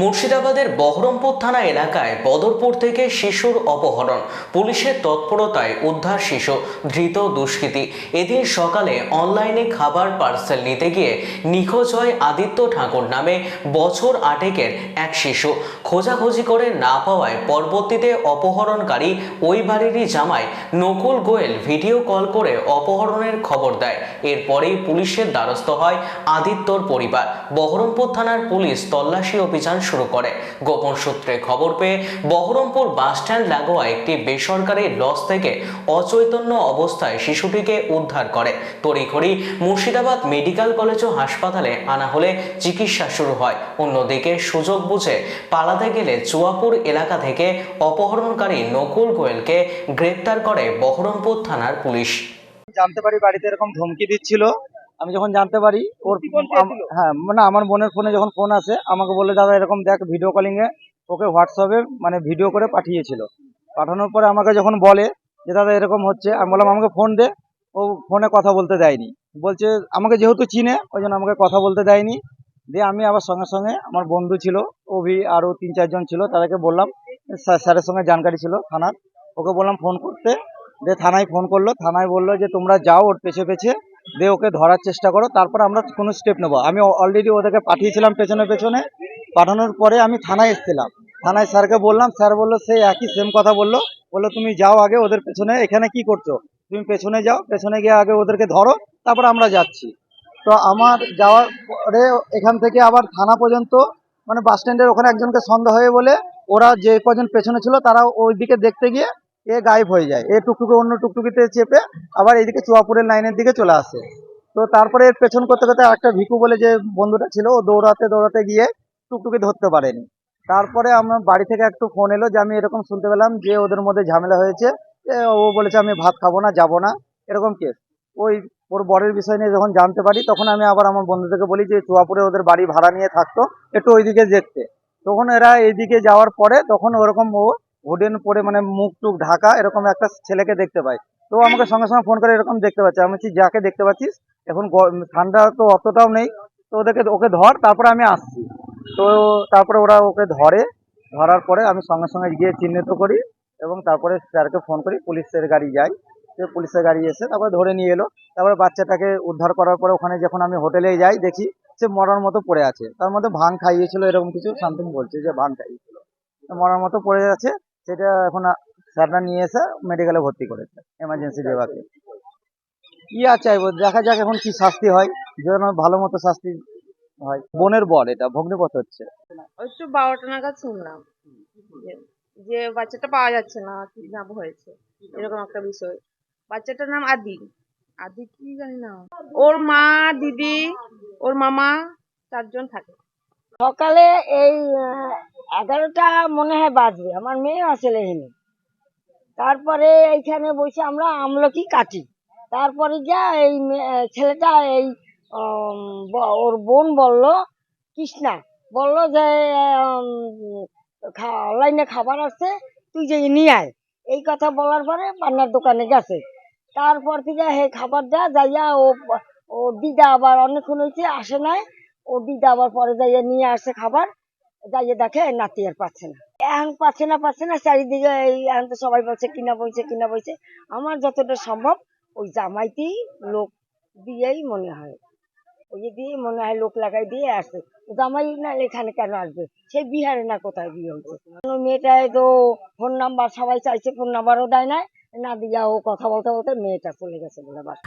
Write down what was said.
মুর্শিদাবাদের বহরমপুর থানা এলাকায় বদরপুর থেকে শিশুর অপহরণ। পুলিশের তৎপরতায় উদ্ধার শিশু, ধৃত দুষ্কৃতী। এদিন সকালে অনলাইনে খাবার পার্সেল নিতে গিয়ে নিখোঁজ হয় আদিত্য ঠাকুর নামে বছর আটেকের এক শিশু। খোঁজাখুঁজি করে না পাওয়ায় পরবর্তীতে অপহরণকারী ওই বাড়িরই জামাই নকুল গোয়েল ভিডিও কল করে অপহরণের খবর দেয়। এরপরেই পুলিশের দ্বারস্থ হয় আদিত্যর পরিবার। বহরমপুর থানার পুলিশ তল্লাশি অভিযান শুরু করে। গোপন সূত্রে খবর পেয়ে বহরমপুর বাসস্ট্যান্ড লাগোয়া একটি বেসরকারি লজ থেকে অচৈতন্য অবস্থায় শিশুটিকে উদ্ধার করে। তড়িঘড়ি মুর্শিদাবাদ মেডিকেল কলেজ ও হাসপাতালে আনা হলে চিকিৎসা শুরু হয়। অন্যদিকে সুযোগ বুঝে পালাতে গেলে চুয়াপুর এলাকা থেকে অপহরণকারী নকুল গোয়েলকে গ্রেপ্তার করে বহরমপুর থানার পুলিশ। জানতে পারি বাড়িতে এরকম ধমকি দিচ্ছিল। আমি যখন জানতে পারি ওর হ্যাঁ মানে আমার বোনের ফোনে যখন ফোন আসে আমাকে বলে দাদা এরকম দেখ ভিডিও কলিং এ ওকে হোয়াটসঅ্যাপে মানে ভিডিও করে পাঠিয়েছিল। পাঠানোর পরে আমাকে যখন বলে যে দাদা এরকম হচ্ছে আমি বললাম আমাকে ফোন দে। ও ফোনে কথা বলতে দেয়নি। বলছে আমাকে যেহেতু চিনে ওই জন্য আমাকে কথা বলতে দেয়নি। দিয়ে আমি আবার সঙ্গে সঙ্গে আমার বন্ধু ছিল অভি আরও তিন চারজন ছিল তাদেরকে বললাম স্যার- স্যারের সঙ্গে জানকারি ছিল থানার। ওকে বললাম ফোন করতে। দিয়ে থানায় ফোন করল থানায় বলল যে তোমরা যাও ওর পেছে পেছে দিয়ে ওকে ধরার চেষ্টা করো, তারপর আমরা কোনো স্টেপ নেব। আমি অলরেডি ওদেরকে পাঠিয়েছিলাম পেছনে পেছনে। পাঠানোর পরে আমি থানায় এসেছিলাম। থানায় স্যারকে বললাম, স্যার বলল, সেই একই সেম কথা বলল। বলল, তুমি যাও আগে ওদের পেছনে। এখানে কি করছ? তুমি পেছনে যাও। পেছনে গিয়ে আগে ওদেরকে ধরো, তারপর আমরা যাচ্ছি। তো আমার যাওয়ার পরে এখান থেকে আবার থানা পর্যন্ত মানে বাস স্ট্যান্ডের ওখানে একজনকে সন্দেহ হয়ে বলে, ওরা যে কজন পেছনে ছিল, তারা ওই দিকে দেখতে গিয়ে এ গায়েব হয়ে যায়। এ টুকটুকে অন্য টুকটুকিতে চেপে আবার এইদিকে চুয়াপুরের লাইনের দিকে চলে আসে। তো তারপরে এর পেছন করতে করতে একটা ভিকু বলে যে বন্ধুটা ছিল, ও দৌড়াতে দৌড়াতে গিয়ে টুকটুকি ধরতে পারেনি। তারপরে আমার বাড়ি থেকে একটু ফোন এলো যে আমি এরকম শুনতে পেলাম যে ওদের মধ্যে ঝামেলা হয়েছে। ও বলেছে, আমি ভাত খাব না, যাব না। এরকম কেস ওই ওর বরের বিষয় নিয়ে যখন জানতে পারি, তখন আমি আবার আমার বন্ধুদেরকে বলি যে, চুয়াপুরে ওদের বাড়ি ভাড়া নিয়ে থাকতো, একটু ওইদিকে দেখতে। তখন এরা এইদিকে যাওয়ার পরে তখন ওরকম ও হুডেন পরে মানে মুখ টুক ঢাকা এরকম একটা ছেলেকে দেখতে পাই। তো আমাকে সঙ্গে সঙ্গে ফোন করে এরকম দেখতে পাচ্ছি। আমি যাকে দেখতে পাচ্ছিস? এখন ঠান্ডা তো অতটাও নেই। তো ওদেরকে, ওকে ধর, তারপরে আমি আসছি। তো তারপরে ওরা ওকে ধরে, ধরার পরে আমি সঙ্গে সঙ্গে গিয়ে চিহ্নিত করি এবং তারপরে স্যারকে ফোন করি, পুলিশের গাড়ি যাই। সে পুলিশের গাড়ি এসে তারপরে ধরে নিয়ে এলো। তারপরে বাচ্চাটাকে উদ্ধার করার পরে ওখানে যখন আমি হোটেলে যাই, দেখি সে মরার মতো পড়ে আছে। তার মধ্যে ভাং খাইয়েছিল, এরকম কিছু সামথিং বলছে যে ভাং খাইয়েছিল। মরার মতো পড়ে আছে। সেটা এখন স্যাররা নিয়ে এসে মেডিকেলে ভর্তি করেছে এমার্জেন্সি বিভাগে। আর চাইব দেখা যাক এখন কি শাস্তি হয় যেন ভালো মতো শাস্তি হয়। বোনের বর এটা ভগ্নিপথ হচ্ছে। ওই তো বারোটা নাগাদ শুনলাম যে- যে বাচ্চাটা পাওয়া যাচ্ছে না কিডন্যাপ হয়েছে এরকম একটা বিষয়। বাচ্চাটার নাম আদি আদি কি জানি না। ওর মা দিদি ওর মামা চারজন থাকে। সকালে এই এগারোটা মনে হয় বাজবে, আমার মেয়ে আসলে এখানে তারপরে এইখানে বসে আমরা আমলকি কাটি। তারপরে যা এই ছেলেটা এই ওর বোন বলল, কৃষ্ণা, বলল যে অনলাইনে খাবার আসছে তুই যে নিয়ে আয়। এই কথা বলার পরে পান্নার দোকানে গেছে। তারপর থেকে হে খাবার দেয়া, যাইয়া ও ও দিদা আবার অনেকক্ষণ হয়েছে আসে নাই। ও দিদা আবার পরে যাইয়া নিয়ে আসে খাবার। যাইয়ে দেখে নাতি আর পাচ্ছে না। এখন পাচ্ছে না পাচ্ছে না, চারিদিকে এই এখন তো সবাই বলছে, কিনা বইছে কিনা বইছে। আমার যতটা সম্ভব ওই জামাইতেই লোক দিয়েই মনে হয়। ওই দিয়ে মনে হয় লোক লাগাই দিয়ে আসে জামাই না এখানে কেন আসবে? সেই বিহারে না কোথায় বিয়ে ওই মেয়েটায় তো ফোন নাম্বার সবাই চাইছে ফোন নাম্বারও দেয় না না দিয়া ও কথা বলতে বলতে মেয়েটা চলে গেছে বলে বাস।